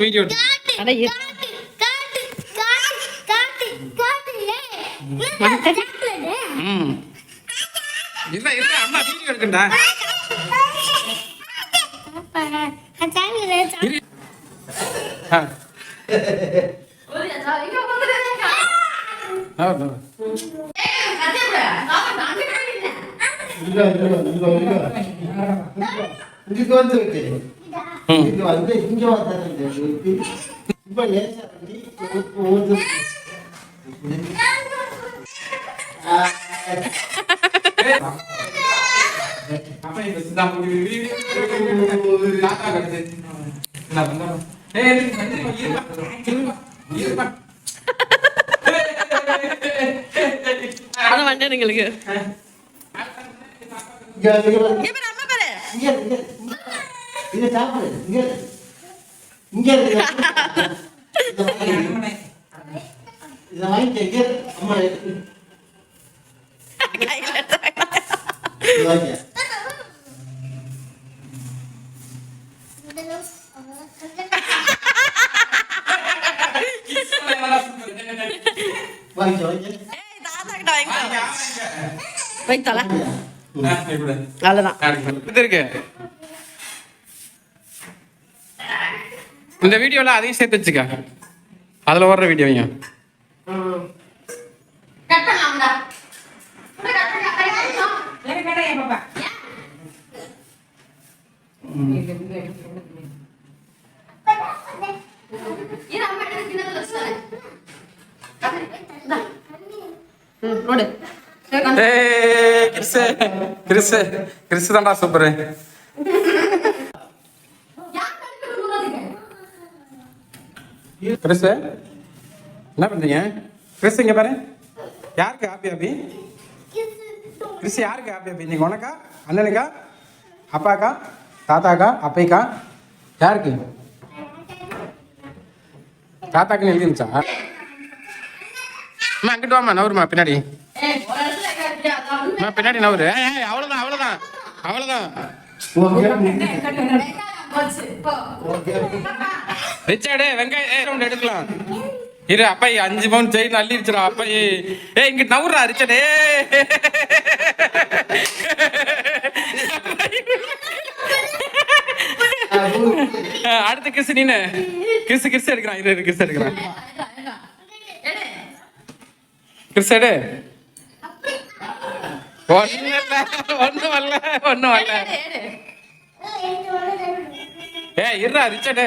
Video இல்ல இல்ல அம்மா வீடியோ எடுக்கண்டா ஆ ஆ, ஆ. இங்க இங்க இங்க இதுக்கு வந்து வச்சு ம். இது வந்து இங்க வந்து வந்தேன் எங்களுக்கு இங்க இங்க வந்து இங்க பாரு, அம்மா பாரு. இங்க இங்க இங்க சாப்பிடு இங்க இங்க இருக்கு இத வாங்கி இத வாங்கி இங்க அம்மா இத கையில எடுத்தாங்க. வாங்கி வாங்கி வாங்கி ஏய், தாத்தா கிட்ட வாங்கிக்கோ. போய் இந்த வீடியோல அதையும் சேர்த்து வச்சுக்க. அதுல ஓடுற வீடியோவையும். ம், கிறிஸ்து. கிறிஸ்து. கிறிஸ்து கிறிஸ் தான்டா சூப்பர். கிறிஸ்து என்ன பண்றீங்க? கிறிஸ்து இங்க பாரு. யாருக்கு ஹாப்பி ஹாப்பி கிறிஸ்து யாருக்கு ஹாப்பி ஹாப்பி நீங்க உனக்கா? அண்ணனுக்கா? அப்பாக்கா? தாத்தாக்கா? அப்பைக்கா? யாருக்கு? தாத்தாக்குன்னு எழுதி இருந்துச்சா அம்மா அங்கிட்டு வாமா நவருமா பின்னாடி. அம்மா பின்னாடி நவரு அவ்வளவுதான் அவ்வளவுதான் அவ்வளவுதான். ரிச்சார்டு வெங்காயம் ரவுண்ட் எடுக்கலாம். இரு அப்பா அஞ்சு பவுன் செயின் அள்ளிருச்சுடா அப்பா ஏ இங்க நவுறா ரிச்சர்டு. அடுத்த கிறிஸ் நீனு. கிறிஸ் கிறிஸ் எடுக்கிறான். இரு கிறிஸ் எடுக்கிறான். கிறிஸ் எடு. ஒண்ணு இல்ல ஒண்ணு வரல ஒண்ணு வரல ஏ இருடா ரிச்சர்டு.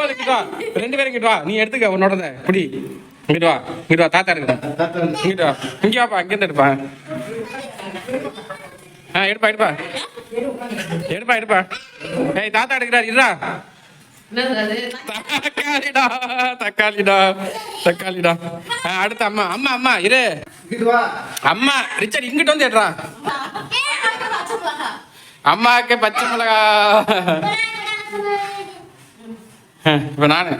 இங்கிட்டு வா. ரெண்டு பேரும் இங்கிட்டு வா. நீ எடுத்துக்க உன்னோடத. புடி இங்கிட்டு வா. இங்கிட்டு வா. தாத்தா இருக்கிறேன் இங்கிட்டு வா. இங்க வாப்பா எடுப்பா. ஆ எடுப்பா எடுப்பா. எடுப்பா எடுப்பா. ஏய் தாத்தா எடுக்கிறார் இருடா? தக்காளிடா தக்காளிடா தக்காளிடா. அடுத்து அம்மா அம்மா அம்மா இரு. அம்மா ரிச்சர்ட் இங்கிட்டு வந்து எடுறா அம்மாவுக்கு பச்சை மிளகா. இப்ப நானு.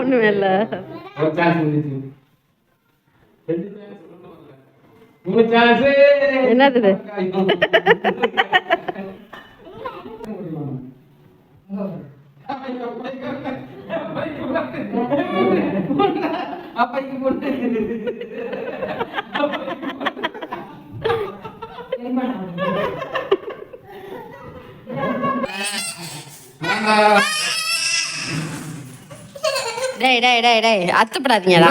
ஒண்ணுமே இல்ல. ஒரு என்னது இது? டேய் டேய் டேய் டேய் அத்துப்படாதீங்கடா